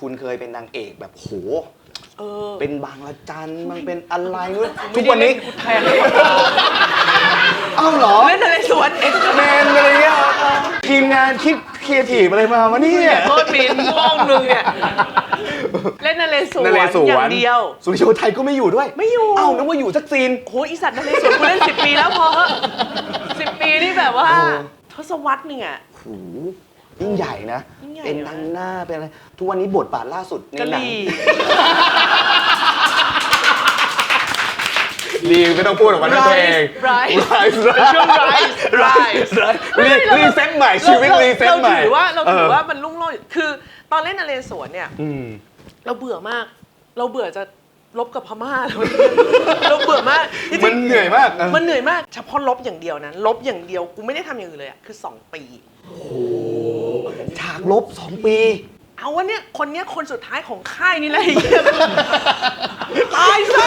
คุณเคยเป็นนางเอกแบบโห เออเป็นบางละจันมันเป็นอะไรไม่รู้ไม่ทุกได้วันนี้เล่กูแทนเอ้าเหรอเล่นอะไรสวนเอ็กซ์แมนอะไรเงี้ยทีมงานคิดครีเอทีฟอะไรมาวะเนี่ยโคตรบินม่วงหนึ่งเนี่ยเล่นนเรศวรนเรศวรอย่างเดียว สุริโยไทยก็ไม่อยู่ด้วย ไม่อยู่ เอ้านึกว่าอยู่สักซีนโหอีสัตว์นเรศวรกูเล่นสิบปีแล้วพอสิบปีนี่แบบว่าเออทศวรรษหนึ่งอะโห ยิ่งใหญ่นะ ยิ่งใหญ่เป็นนะทางหน้าเป็นอะไรทุกวันนี้บทบาทล่าสุดในกะหหนังรี่ลีไม่ต้องพูดออกมาทั้งเพลง Rise Rise ช่วง Rise Rise รีรีเซ็ตใหม่ชีวิตเรารีเซ็ตใหม่เราถือว่าเราถือว่าเมันรุ่งโรจน์คือตอนเล่นนเรศวรเนี่ย อืม เราเบื่อมาก เราเบื่อจะลบกับพม่าเลยเราเบื่อมากจริงๆมันเหนื่อยมากเออมันเหนื่อยมาก เฉพาะลบอย่างเดียวนะ ลบอย่างเดียว กูไม่ได้ทำอย่างอื่นเลยอะคือ 2 ปี ฉากลบสองปี เอาวะเนี่ยคนเนี้ยคนสุดท้ายของค่ายนี่แหละไอ้เหี้ยตายซะ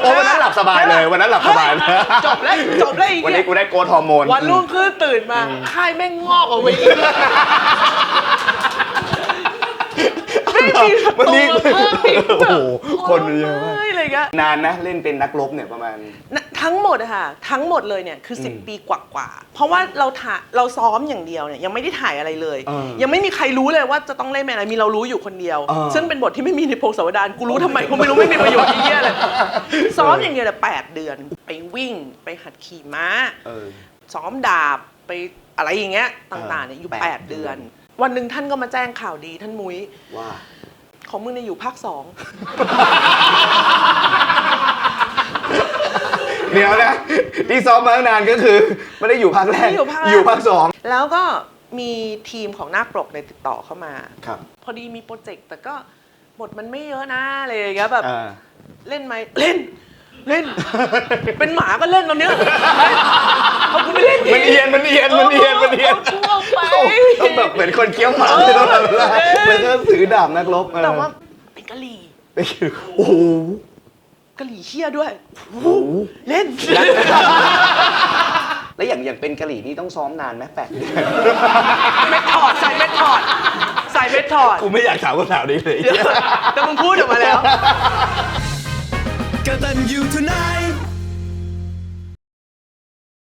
โอ้วันนั้นหลับสบายเลยวันนั้นหลับสบายเลยจบแล้วจบแล้วไอ้วันเหี้นี้ยกูได้โกรทฮอร์โมนวันรุ่งขึ้นตื่นมา ค่ายแม่งงอกออกมาอีกไม่มีศัตวันรูนี้มาเพิ่มอีกโอ้โหคนเยอะมากอะไรเงี้ย นานนะเล่นเป็นนักรบเนี่ยประมาณนะ ทั้งหมดอะค่ะทั้งหมดเลยเนี่ยคืออืม10 ปีกว่าๆเพราะว่าเราถ่ายเราซ้อมอย่างเดียวเนี่ยยังไม่ได้ถ่ายอะไรเลย เออยังไม่มีใครรู้เลยว่าจะต้องเล่นเป็นอะไรมีเรารู้อยู่คนเดียว เออ ซึ่งเป็นบทที่ไม่มีในพงศาวดารกูรู้ทำไมกูไม่รู้ไม่มีประโยชน์ที่เยี่ยเลยซ้อมอย่างเดียวแต่แปดเดือน ไปวิ่งไปหัดขี่ม้า เออ ซ้อมดาบไปอะไรอย่างเงี้ยต่างๆเนี่ยอยู่ แปดแปดเดือน วันหนึ่งท่านก็มาแจ้งข่าวดีท่านมุ้ยว่า ของมึงเนี่ยอยู่ภาคสองเดี๋ยวนะที่ซ้อมมาตั้งนานก็คือไม่ได้อยู่ภาคแรกไม่อยู่ภาคแรก อยู่ภาคสอง แล้วก็มีทีมของหน้าปกในยติดต่อเข้ามา ครับ พอดีมีโปรเจกต์แต่ก็บทมันไม่เยอะนะอะไรอย่างเงี้ยแบบอ่าเล่นไหมเล่น เล่น เป็นหมาก็เล่นตอนเนี้ยเอากูไม่เล่นมันเอียนมันเอียนมันเอียนมันเอียนเอากูออกไป ต้องแบบเหมือนคนเคี้ยวหมาที่ต้องทำเวลาแล้วก็ถือดาบนักรบเออแต่ว่าเป็นกะหรี่ โอ้โห กะหรี่เชี่ยด้วยโอ้โหเล่น แล้วอย่างอย่างเป็นกะหรี่นี่ต้องซ้อมนานไหมแปดเดือนเม็ดถอดใส่เม็ดถอดใส่เม็ดถอดกูไม่อยากถามคำถามนี้เลยเดี๋ยวแต่มึงพูดออกมาแล้วกตันยูทูไน